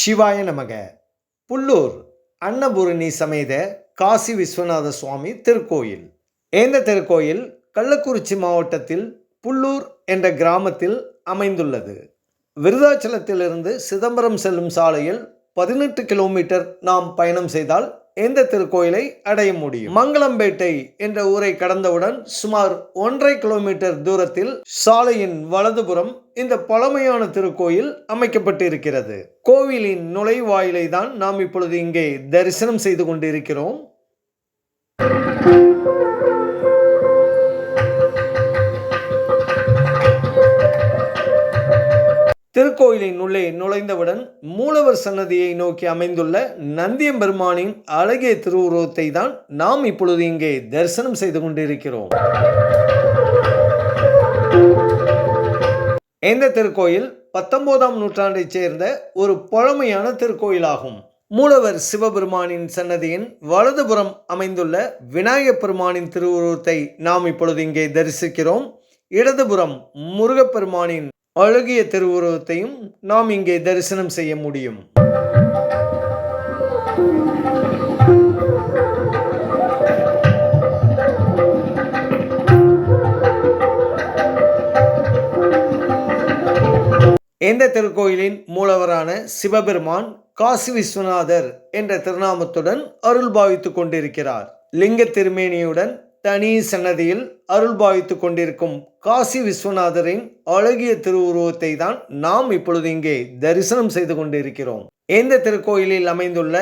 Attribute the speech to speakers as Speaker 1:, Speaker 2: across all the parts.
Speaker 1: சிவாய நமக. புல்லூர் அன்னபூரணி சமேத காசி விஸ்வநாத சுவாமி திருக்கோயில். இந்த திருக்கோயில் கள்ளக்குறிச்சி மாவட்டத்தில் புல்லூர் என்ற கிராமத்தில் அமைந்துள்ளது. விருதாச்சலத்திலிருந்து சிதம்பரம் செல்லும் சாலையில் பதினெட்டு கிலோமீட்டர் நாம் பயணம் செய்தால் எந்த திருக்கோயிலை அடைய முடியும்? மங்களம்பேட்டை என்ற ஊரை கடந்தவுடன் சுமார் ஒன்றரை கிலோமீட்டர் தூரத்தில் சாலையின் வலதுபுறம் இந்த பழமையான திருக்கோயில் அமைக்கப்பட்டு இருக்கிறது கோவிலின் நுழைவாயிலை தான் நாம் இப்பொழுது இங்கே தரிசனம் செய்து கொண்டிருக்கிறோம். திருக்கோயிலின் உள்ளே நுழைந்தவுடன் மூலவர் சன்னதியை நோக்கி அமைந்துள்ள நந்தியம்பெருமானின் அழகிய திருவுருவத்தை தான் நாம் இப்பொழுது இங்கே தரிசனம் செய்து கொண்டிருக்கிறோம். இந்த திருக்கோயில் பத்தொன்பதாம் நூற்றாண்டைச் சேர்ந்த ஒரு பழமையான திருக்கோயிலாகும். மூலவர் சிவபெருமானின் சன்னதியின் வலதுபுறம் அமைந்துள்ள விநாயகப் பெருமானின் திருவுருவத்தை நாம் இப்பொழுது இங்கே தரிசிக்கிறோம். இடதுபுறம் முருகப்பெருமானின் அழகிய திருவுருவத்தையும் நாம் இங்கே தரிசனம் செய்ய முடியும். இந்த திருக்கோயிலின் மூலவரான சிவபெருமான் காசி விஸ்வநாதர் என்ற திருநாமத்துடன் அருள் பாவித்துக் கொண்டிருக்கிறார். லிங்க திருமேனியுடன் தனி சன்னதியில் அருள் கொண்டிருக்கும் காசி விஸ்வநாதரின் அழகிய திருவுருவத்தை தான் நாம் இப்பொழுது இங்கே தரிசனம் செய்து கொண்டிருக்கிறோம். ஏந்த திருக்கோயிலில் அமைந்துள்ள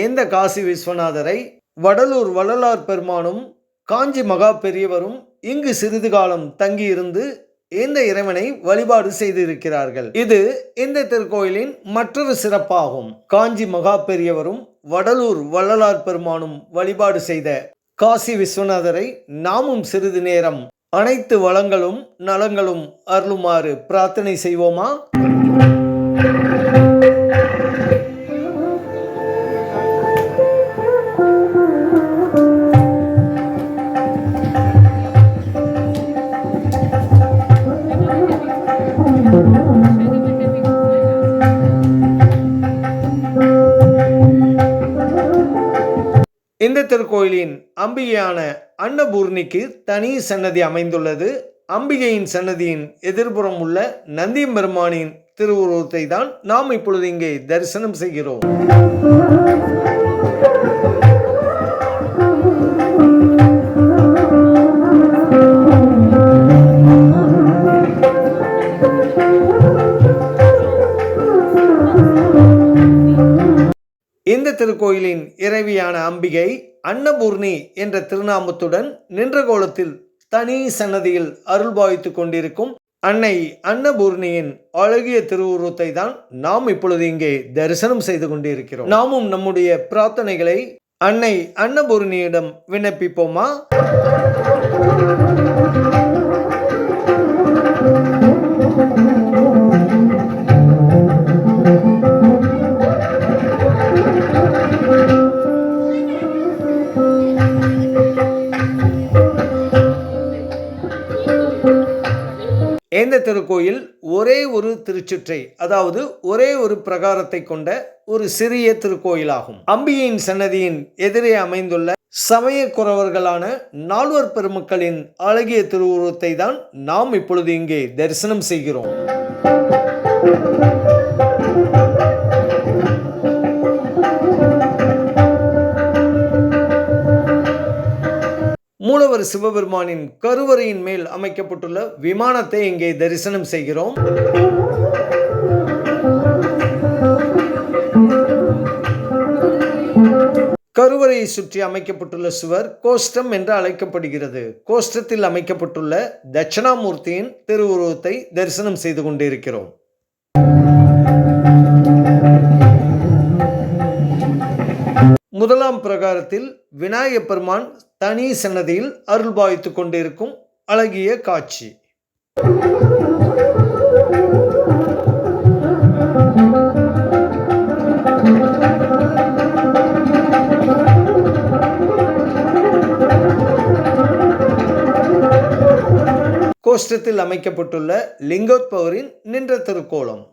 Speaker 1: ஏந்த காசி விஸ்வநாதரை வடலூர் வள்ளலார் பெருமானும் காஞ்சி மகா பெரியவரும் இங்கு சிறிது காலம் தங்கியிருந்து இந்த இறைவனை வழிபாடு செய்திருக்கிறார்கள். இது இந்த திருக்கோயிலின் மற்றொரு சிறப்பாகும். காஞ்சி மகா பெரியவரும் வடலூர் வள்ளலார் பெருமானும் வழிபாடு செய்த காசி விஸ்வநாதரை நாமும் சிறிது நேரம் அனைத்து வளங்களும் நலங்களும் அருளுமாறு பிரார்த்தனை செய்வோமா? இந்த திருக்கோயிலின் அம்பிகையான அன்னபூர்ணிக்கு தனி சன்னதி அமைந்துள்ளது. அம்பிகையின் சன்னதியின் எதிர்புறம் உள்ள நந்தியம்பெருமானின் திருவுருவத்தை தான் நாம் இப்பொழுது இங்கே தரிசனம் செய்கிறோம். இந்த திருக்கோயிலின் இறைவியான அம்பிகை அன்னபூர்ணி என்ற திருநாமத்துடன் நின்ற கோலத்தில் தனி சன்னதியில் பாய்த்து கொண்டிருக்கும் அன்னை அன்னபூர்ணியின் அழகிய திருவுருவத்தை தான் நாம் இப்பொழுது இங்கே தரிசனம் செய்து கொண்டிருக்கிறோம். நாமும் நம்முடைய பிரார்த்தனைகளை அன்னை அன்னபூர்ணியிடம் விண்ணப்பிப்போமா? ஏந்த திருக்கோயில் ஒரே ஒரு திருச்சுற்றை அதாவது ஒரே ஒரு பிரகாரத்தை கொண்ட ஒரு சிறிய திருக்கோயிலாகும். அம்பியின் சன்னதியின் எதிரே அமைந்துள்ள சமய குறவர்களான நால்வர் பெருமக்களின் அழகிய திருவுருவத்தை தான் நாம் இப்பொழுது இங்கே தரிசனம் செய்கிறோம். மூலவர் சிவபெருமானின் கருவறையின் மேல் அமைக்கப்பட்டுள்ள விமானத்தை இங்கே தரிசனம் செய்கிறோம். கருவறையை சுற்றி அமைக்கப்பட்டுள்ள சுவர் கோஷ்டம் என்று அழைக்கப்படுகிறது. கோஷ்டத்தில் அமைக்கப்பட்டுள்ள தட்சணாமூர்த்தியின் திருவுருவத்தை தரிசனம் செய்து கொண்டிருக்கிறோம். முதலாம் பிரகாரத்தில் விநாயகப் பெருமான் தனி சன்னதியில் அருள்பாவித்துக் கொண்டிருக்கும் அழகிய காட்சி. கோஷ்டத்தில் அமைக்கப்பட்டுள்ள லிங்கோத்பவரின் நின்ற திருக்கோலம்.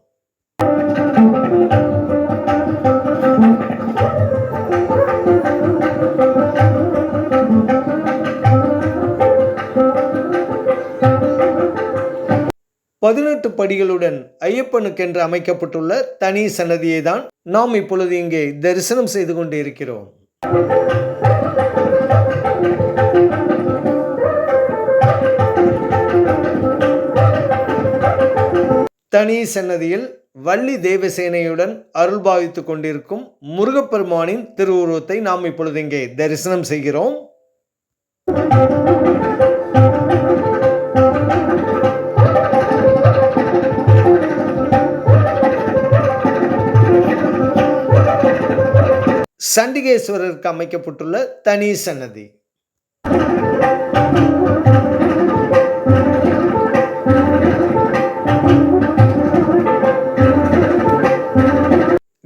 Speaker 1: பதினெட்டு படிகளுடன் ஐயப்பனுக்கென்று அமைக்கப்பட்டுள்ள தனி சன்னதியை தான் நாம் இப்பொழுது இங்கே தரிசனம் செய்து கொண்டு இருக்கிறோம். தனி சன்னதியில் வள்ளி தேவசேனையுடன் அருள் அருள்பாவித்துக் கொண்டிருக்கும் முருகப்பெருமானின் திருவுருவத்தை நாம் இப்பொழுது இங்கே தரிசனம் செய்கிறோம். சண்டிகேஸ்வரருக்கு அமைக்கப்பட்டுள்ள தனி சன்னதி.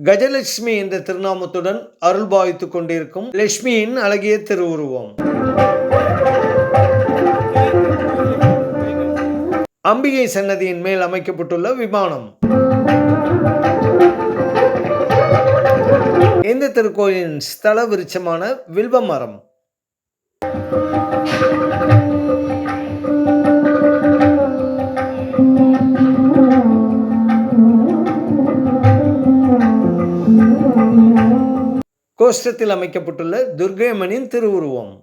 Speaker 1: கஜலட்சுமி என்ற திருநாமத்துடன் அருள் பாவித்துக் கொண்டிருக்கும் லட்சுமியின் அழகிய திருவுருவம். அம்பிகை சன்னதியின் மேல் அமைக்கப்பட்டுள்ள விமானம். எந்த திருக்கோயிலின் ஸ்தல விருட்சமான வில்வ மரம் கோஷ்டத்தில் அமைக்கப்பட்டுள்ள துர்கையம்மனின் திருவுருவம்.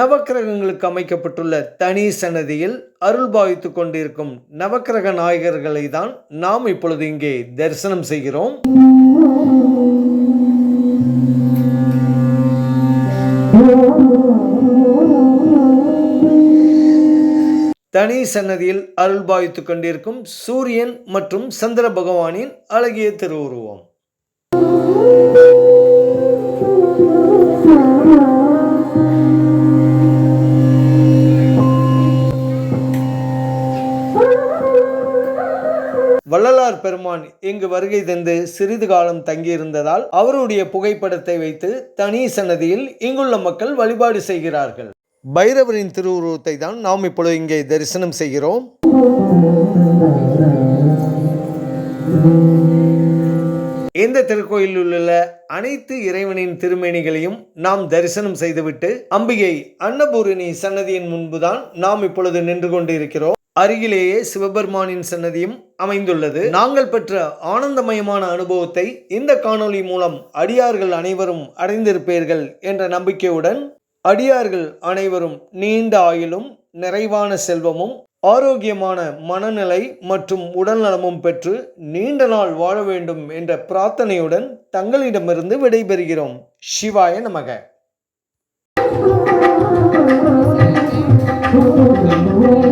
Speaker 1: நவக்கிரகங்களுக்கு அமைக்கப்பட்டுள்ள தனி சன்னதியில் அருள் பாவித்து கொண்டிருக்கும் நவக்கிரக நாயகர்களை தான் நாம் இப்பொழுது இங்கே தரிசனம் செய்கிறோம். தனி சன்னதியில் அருள் பாவித்துக் கொண்டிருக்கும் சூரியன் மற்றும் சந்திர பகவானின் அழகிய திருவுருவம். வள்ளலார் பெருமான் இங்கு வருகை தந்து சிறிது காலம் தங்கியிருந்ததால் அவருடைய புகைப்படத்தை வைத்து தனி சன்னதியில் இங்குள்ள மக்கள் வழிபாடு செய்கிறார்கள். பைரவரின் திருவுருவத்தை தான் நாம் இப்பொழுது இங்கே தரிசனம் செய்கிறோம். இந்த திருக்கோயிலில் உள்ள அனைத்து இறைவனின் திருமேனிகளையும் நாம் தரிசனம் செய்துவிட்டு அம்பிகை அன்னபூரணி சன்னதியின் முன்புதான் நாம் இப்பொழுது நின்று கொண்டு இருக்கிறோம் அருகிலேயே சிவபெருமானின் சன்னதியும் அமைந்துள்ளது. நாங்கள் பெற்ற ஆனந்தமயமான அனுபவத்தை இந்த காணொளி மூலம் அடியார்கள் அனைவரும் அடைந்திருப்பீர்கள் என்ற நம்பிக்கையுடன் அடியார்கள் அனைவரும் நீண்ட ஆயுளும் நிறைவான செல்வமும் ஆரோக்கியமான மனநிலை மற்றும் உடல்நலமும் பெற்று நீண்ட நாள் வாழ வேண்டும் என்ற பிரார்த்தனையுடன் தங்களிடமிருந்து விடைபெறுகிறோம். சிவாய நமக. Oh,